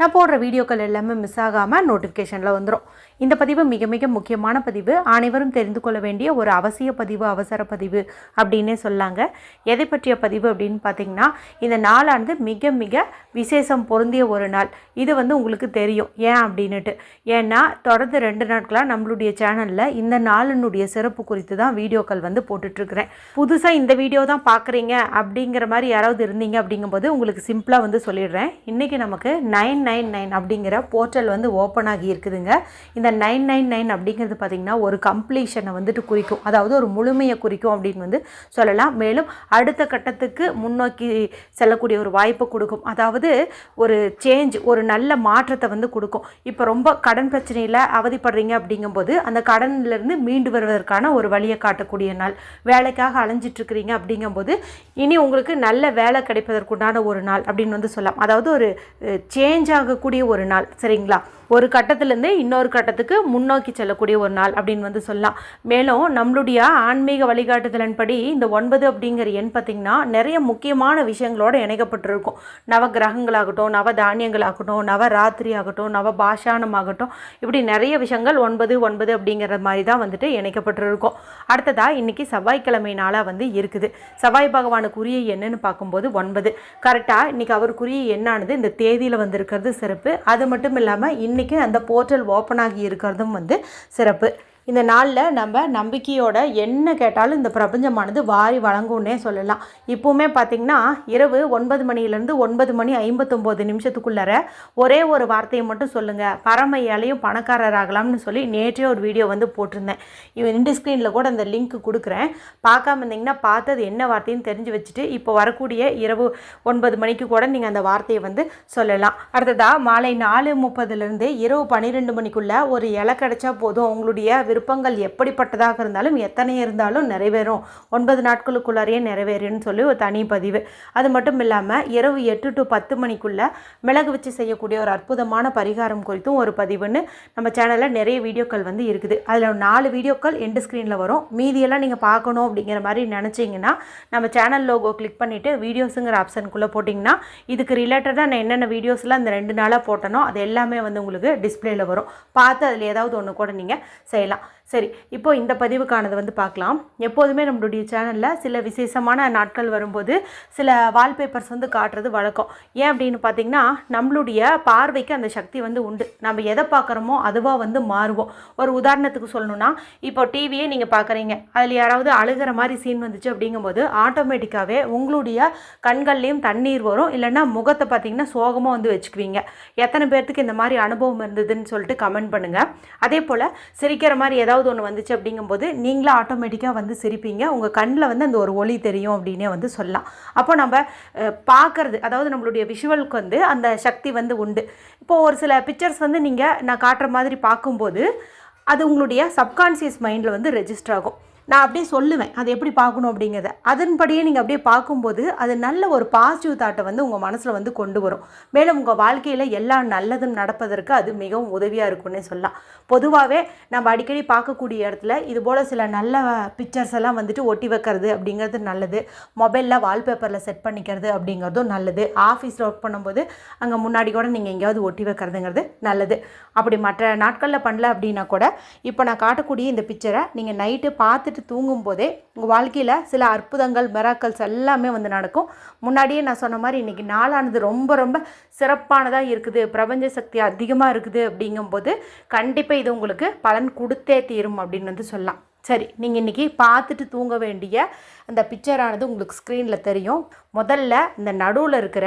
நான் போடுற வீடியோக்கள் எல்லாமே மிஸ் ஆகாமல் நோட்டிஃபிகேஷனில் வந்துடும் இந்த பதிவு மிக மிக முக்கியமான பதிவு. அனைவரும் தெரிந்து கொள்ள வேண்டிய ஒரு அவசிய பதிவு அவசர பதிவு அப்படின்னே சொல்லாங்க. எதை பற்றிய பதிவு அப்படின்னு பார்த்தீங்கன்னா இந்த நாளானது மிக மிக விசேஷம் பொருந்திய ஒரு நாள். இது வந்து உங்களுக்கு தெரியும். ஏன் அப்படின்னுட்டு. ஏன்னா தொடர்ந்து ரெண்டு நாட்களாக நம்மளுடைய சேனலில் இந்த நாளினுடைய சிறப்பு குறித்து தான் வீடியோக்கள் வந்து போட்டுட்ருக்குறேன். புதுசாக இந்த வீடியோ தான் பார்க்குறீங்க அப்படிங்கிற மாதிரி யாராவது இருந்தீங்க அப்படிங்கும்போது உங்களுக்கு சிம்பிளாக வந்து சொல்லிடுறேன். இன்றைக்கி நமக்கு நைன் நைன் நைன் அப்படிங்கிற போர்ட்டல் வந்து ஓப்பன் ஆகி இருக்குதுங்க. இந்த நைன் நைன் நைன் அப்படிங்கிறது பார்த்திங்கன்னா ஒரு கம்ப்ளீஷனை வந்துட்டு குறிக்கும். அதாவது ஒரு முழுமையை குறிக்கும் அப்படின்னு வந்து சொல்லலாம். மேலும் அடுத்த கட்டத்துக்கு முன்னோக்கி செல்லக்கூடிய ஒரு வாய்ப்பை கொடுக்கும். அதாவது ஒரு சேஞ்ச் ஒரு நல்ல மாற்றத்தை வந்து கொடுக்கும். இப்போ ரொம்ப கடன் பிரச்சனையில் அவதிப்படுறீங்க அப்படிங்கும்போது அந்த கடன்லேருந்து மீண்டு வருவதற்கான ஒரு வழியை காட்டக்கூடிய நாள். வேலைக்காக அலைஞ்சிட்ருக்கிறீங்க அப்படிங்கும்போது இனி உங்களுக்கு நல்ல வேலை கிடைப்பதற்குண்டான ஒரு நாள் அப்படின்னு வந்து சொல்லலாம். அதாவது ஒரு சேஞ்சாக ஆகக்கூடிய ஒரு நாள் சரிங்களா? ஒரு கட்டத்திலேருந்து இன்னொரு கட்டத்துக்கு முன்னோக்கி செல்லக்கூடிய ஒரு நாள் அப்படின்னு வந்து சொல்லலாம். மேலும் நம்மளுடைய ஆன்மீக வழிகாட்டுதலின்படி இந்த ஒன்பது அப்படிங்கிற எண் பார்த்திங்கன்னா நிறைய முக்கியமான விஷயங்களோட இணைக்கப்பட்டிருக்கும். நவ கிரகங்களாகட்டும் நவ தானியங்களாகட்டும் நவ ராத்திரி ஆகட்டும் நவ பாஷானம் ஆகட்டும் இப்படி நிறைய விஷயங்கள் ஒன்பது ஒன்பது அப்படிங்கிற மாதிரி தான் வந்துட்டு இணைக்கப்பட்டிருக்கும். அடுத்ததாக இன்றைக்கி செவ்வாய்க்கிழமை நாளாக வந்து இருக்குது. செவ்வாய் பகவானுக்குரிய என்னன்னு பார்க்கும்போது ஒன்பது. கரெக்டாக இன்றைக்கி அவருக்குரிய எண்ணானது இந்த தேதியில் வந்திருக்கிறது சிறப்பு. அது மட்டும் இல்லாமல் இன்றைக்கி அந்த போர்ட்டல் ஓப்பன் ஆகி இருக்கிறதும் வந்து சிறப்பு. இந்த நாளில் நம்ம நம்பிக்கையோட என்ன கேட்டாலும் இந்த பிரபஞ்சமானது வாரி வழங்கும்னே சொல்லலாம். இப்போவுமே பார்த்திங்கன்னா இரவு ஒன்பது மணிலேருந்து ஒன்பது மணி ஐம்பத்தொம்போது நிமிஷத்துக்குள்ளார ஒரே ஒரு வார்த்தையை மட்டும் சொல்லுங்கள் பரம பணக்காரராகலாம்னு சொல்லி நேற்றே ஒரு வீடியோ வந்து போட்டிருந்தேன். இவன் இண்டு ஸ்க்ரீனில் கூட அந்த லிங்க் கொடுக்குறேன். பார்க்காம இருந்தீங்கன்னா பார்த்தது என்ன வார்த்தைன்னு தெரிஞ்சு வச்சுட்டு இப்போ வரக்கூடிய இரவு ஒன்பது மணிக்கு கூட நீங்கள் அந்த வார்த்தையை வந்து சொல்லலாம். அடுத்ததாக மாலை நாலு முப்பதுலேருந்து இரவு பன்னிரெண்டு மணிக்குள்ளே ஒரு இலை கிடச்சா போதும். உங்களுடைய விருப்பங்கள் எப்படிப்பட்டதாக இருந்தாலும் எத்தனை இருந்தாலும் நிறைவேறும். ஒன்பது நாட்களுக்குள்ளாரையே நிறைவேறுன்னு சொல்லி ஒரு தனி பதிவு. அது மட்டும் இல்லாமல் இரவு எட்டு டு பத்து மணிக்குள்ளே மிளகு வச்சு செய்யக்கூடிய ஒரு அற்புதமான பரிகாரம் குறித்தும் ஒரு பதிவுன்னு நம்ம சேனலில் நிறைய வீடியோக்கள் வந்து இருக்குது. அதில் நாலு வீடியோக்கள் எண்டு ஸ்க்ரீனில் வரும். மீதியெல்லாம் நீங்கள் பார்க்கணும் அப்படிங்கிற மாதிரி நினச்சிங்கன்னா நம்ம சேனல் லோகோ கிளிக் பண்ணிவிட்டு வீடியோஸுங்கிற ஆப்ஷனுக்குள்ளே போட்டிங்கன்னா இதுக்கு ரிலேட்டடாக நான் என்னென்ன வீடியோஸ்லாம் இந்த ரெண்டு நாளாக போட்டனோ அது எல்லாமே வந்து உங்களுக்கு டிஸ்பிளேயில் வரும். பார்த்து அதில் ஏதாவது ஒன்று கூட நீங்கள் செய்யலாம். சரி இப்போ இந்த பதிவுக்கானது வந்து பார்க்கலாம். எப்போதுமே நம்மளுடைய சேனலில் சில விசேஷமான நாட்கள் வரும்போது சில வால்பேப்பர்ஸ் வந்து காட்டுறது வழக்கம். ஏன் அப்படின்னு பார்த்தீங்கன்னா நம்மளுடைய பார்வைக்கு அந்த சக்தி வந்து உண்டு. நம்ம எதை பார்க்குறோமோ அதுவாக வந்து மாறுவோம். ஒரு உதாரணத்துக்கு சொல்லணும்னா இப்போ டிவியே நீங்கள் பார்க்குறீங்க. அதில் யாராவது அழுகிற மாதிரி சீன் வந்துச்சு அப்படிங்கும்போது ஆட்டோமேட்டிக்காகவே உங்களுடைய கண்கள்லேயும் தண்ணீர் வரும். இல்லைன்னா முகத்தை பார்த்தீங்கன்னா சோகமாக வந்து வச்சுக்குவீங்க. எத்தனை பேர்த்துக்கு இந்த மாதிரி அனுபவம் இருந்ததுன்னு சொல்லிட்டு கமெண்ட் பண்ணுங்கள் அதே போல் சிரிக்கிற மாதிரி ஏதாவது ஒன்று வந்துச்சு அப்படிங்கும்போது நீங்களும் ஆட்டோமேட்டிக்காக வந்து சிரிப்பீங்க. உங்கள் கண்ணில் வந்து அந்த ஒரு ஒளி தெரியும் அப்படின்னே வந்து சொல்லலாம். அப்போ நம்ம பார்க்குறது அதாவது நம்மளுடைய விஷுவலுக்கு வந்து அந்த சக்தி வந்து உண்டு. இப்போது ஒரு சில பிக்சர்ஸ் வந்து நீங்கள் நான் காட்டுற மாதிரி பார்க்கும்போது அது உங்களுடைய சப்கான்சியஸ் மைண்டில் வந்து ரெஜிஸ்டர் ஆகும். நான் அப்படியே சொல்லுவேன் அது எப்படி பார்க்கணும்? அப்படிங்கிறத. அதன்படியே நீங்கள் அப்படியே பார்க்கும்போது அது நல்ல ஒரு பாசிட்டிவ் தாட்டை வந்து உங்கள் மனசில் வந்து கொண்டு வரும். மேலும் உங்கள் வாழ்க்கையில் எல்லா நல்லதும் நடப்பதற்கு அது மிகவும் உதவியாக இருக்கும்னே சொல்லலாம். பொதுவாகவே நம்ம அடிக்கடி பார்க்கக்கூடிய இடத்துல இது போல் சில நல்ல பிக்சர்ஸ் எல்லாம் வந்துட்டு ஒட்டி வைக்கிறது அப்படிங்கிறது நல்லது. மொபைலில் வால்பேப்பரில் செட் பண்ணிக்கிறது அப்படிங்கிறதும் நல்லது. ஆஃபீஸில் ஒர்க் பண்ணும்போது அங்கே முன்னாடி கூட நீங்கள் எங்கேயாவது ஒட்டி வைக்கிறதுங்கிறது நல்லது. அப்படி மற்ற நாட்களில் பண்ணல அப்படின்னா கூட இப்போ நான் காட்டக்கூடிய இந்த பிக்சரை நீங்கள் நைட்டு பார்த்துட்டு பார்த்துட்டு தூங்கும்போதே உங்கள் வாழ்க்கையில் சில அற்புதங்கள் மெராக்கல்ஸ் எல்லாமே வந்து நடக்கும். முன்னாடியே நான் சொன்ன மாதிரி இன்றைக்கி நாளானது ரொம்ப ரொம்ப சிறப்பானதாக இருக்குது. பிரபஞ்ச சக்தி அதிகமாக இருக்குது அப்படிங்கும்போது கண்டிப்பாக இது உங்களுக்கு பலன் கொடுத்தே தீரும் அப்படின்னு வந்து சொல்லலாம். சரி நீங்கள் இன்றைக்கி பார்த்துட்டு தூங்க வேண்டிய அந்த பிக்சரானது உங்களுக்கு ஸ்க்ரீனில் தெரியும். முதல்ல இந்த நடுவில் இருக்கிற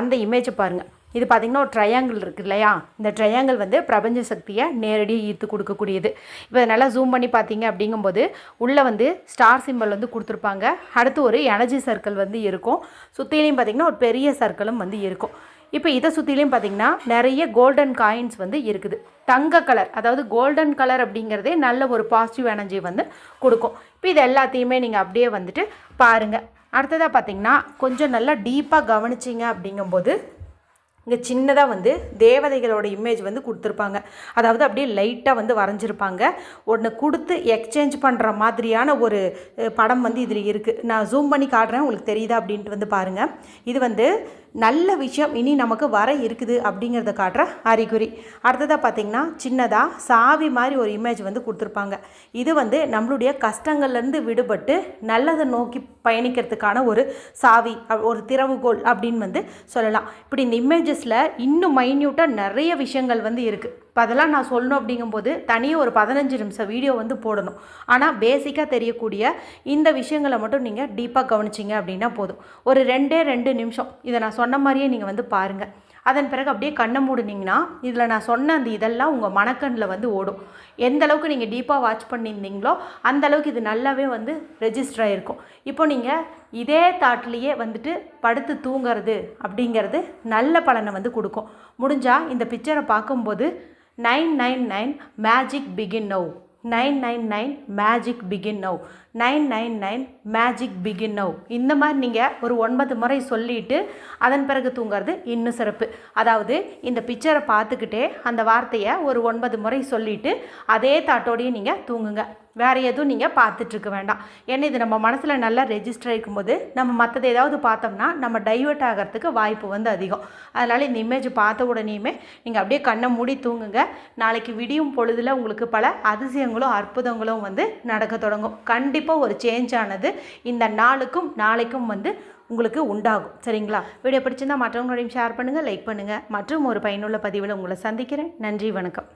அந்த இமேஜை பாருங்கள் இது பார்த்திங்கன்னா ஒரு ட்ரையாங்கிள் இருக்குது இல்லையா? இந்த ட்ரையாங்கிள் வந்து பிரபஞ்ச சக்தியை நேரடியாக ஈர்த்து கொடுக்கக்கூடியது. இப்போ நல்லா ஜூம் பண்ணி பார்த்தீங்க அப்படிங்கும்போது உள்ளே வந்து ஸ்டார் சிம்பிள் வந்து கொடுத்துருப்பாங்க. அடுத்து ஒரு எனர்ஜி சர்க்கிள் வந்து இருக்கும். சுற்றிலையும் பார்த்திங்கன்னா ஒரு பெரிய சர்க்கிளும் வந்து இருக்கும். இப்போ இதை சுற்றிலையும் பார்த்திங்கன்னா நிறைய கோல்டன் காயின்ஸ் வந்து இருக்குது. தங்க கலர் அதாவது கோல்டன் கலர் அப்படிங்கிறதே நல்ல ஒரு பாசிட்டிவ் எனர்ஜி வந்து கொடுக்கும். இப்போ இது எல்லாத்தையுமே நீங்கள் அப்படியே வந்துட்டு பாருங்கள் அடுத்ததாக பார்த்திங்கன்னா கொஞ்சம் நல்லா டீப்பாக கவனிச்சிங்க அப்படிங்கும்போது இங்கே சின்னதாக வந்து தேவதைகளோட இமேஜ் வந்து கொடுத்துருப்பாங்க. அதாவது அப்படியே லைட்டாக வந்து வரைஞ்சிருப்பாங்க. ஒன்று கொடுத்து எக்ஸ்சேஞ்ச் பண்ணுற மாதிரியான ஒரு படம் வந்து இதில் இருக்குது நான் ஜூம் பண்ணி காட்டுறேன் உங்களுக்கு தெரியுதா அப்படின்ட்டு வந்து பாருங்கள் இது வந்து நல்ல விஷயம் இனி நமக்கு வர இருக்குது அப்படிங்கிறத காட்டுற அறிகுறி. அடுத்ததாக பார்த்தீங்கன்னா சின்னதாக சாவி மாதிரி ஒரு இமேஜ் வந்து கொடுத்துருப்பாங்க. இது வந்து நம்மளுடைய கஷ்டங்கள்லேருந்து விடுபட்டு நல்லதை நோக்கி பயணிக்கிறதுக்கான ஒரு சாவி ஒரு திறவுகோல் அப்படின்னு வந்து சொல்லலாம். இப்படி இந்த இமேஜஸில் இன்னும் மைன்யூட்டாக நிறைய விஷயங்கள் வந்து இருக்குது இப்போ அதெல்லாம் நான் சொல்லணும் அப்படிங்கும்போது தனியாக ஒரு பதினஞ்சு நிமிஷம் வீடியோ வந்து போடணும். ஆனால் பேசிக்காக தெரியக்கூடிய இந்த விஷயங்களை மட்டும் நீங்கள் டீப்பாக கவனிச்சிங்க அப்படின்னா போதும். ஒரு ரெண்டே ரெண்டு நிமிஷம். இதை நான் சொன்ன மாதிரியே நீங்கள் வந்து பாருங்கள் அதன் பிறகு அப்படியே கண்ணை மூடுனீங்கன்னா இதில் நான் சொன்ன அந்த இதெல்லாம் உங்கள் மனக்கண்ணில் வந்து ஓடும். எந்த அளவுக்கு நீங்கள் டீப்பாக வாட்ச் பண்ணியிருந்தீங்களோ அந்த அளவுக்கு இது நல்லாவே வந்து ரெஜிஸ்டர் ஆகிருக்கும் இப்போ நீங்கள் இதே தாட்லேயே வந்துட்டு படுத்து தூங்குறது அப்படிங்கிறது நல்ல பலனை வந்து கொடுக்கும். முடிஞ்சால் இந்த பிக்சரை பார்க்கும்போது nine nine nine magic begin now nine nine nine magic begin now nine nine nine magic begin now இந்த மாதிரி நீங்கள் ஒரு ஒன்பது முறை சொல்லிட்டு அதன் பிறகு தூங்குறது இன்னும் சிறப்பு. அதாவது இந்த பிக்சரை பார்த்துக்கிட்டே அந்த வார்த்தையை ஒரு ஒன்பது முறை சொல்லிவிட்டு அதே தாட்டோடையே நீங்கள் தூங்குங்க. வேறு எதுவும் நீங்கள் பார்த்துட்ருக்க வேண்டாம். ஏன்னா இது நம்ம மனசில் நல்லா ரெஜிஸ்டர் ஆகிக்கும்போது நம்ம மற்றது ஏதாவது பார்த்தோம்னா நம்ம டைவர்ட் ஆகிறதுக்கு வாய்ப்பு வந்து அதிகம். அதனால் இந்த இமேஜ் பார்த்த உடனேயுமே நீங்கள் அப்படியே கண்ணை மூடி தூங்குங்க. நாளைக்கு விடியும் பொழுதில் உங்களுக்கு பல அதிசயங்களும் அற்புதங்களும் வந்து நடக்க தொடங்கும். கண்டிப்பாக ஒரு சேஞ்ச் ஆனது இந்த நாளுக்கும் நாளைக்கும் வந்து உங்களுக்கு உண்டாகும். சரிங்களா? வீடியோ பிடிச்சிருந்தா மற்றவங்களோடையும் ஷேர் பண்ணுங்கள் லைக் பண்ணுங்கள் மற்றும் ஒரு பயனுள்ள பதிவில் உங்களை சந்திக்கிறேன். நன்றி வணக்கம்.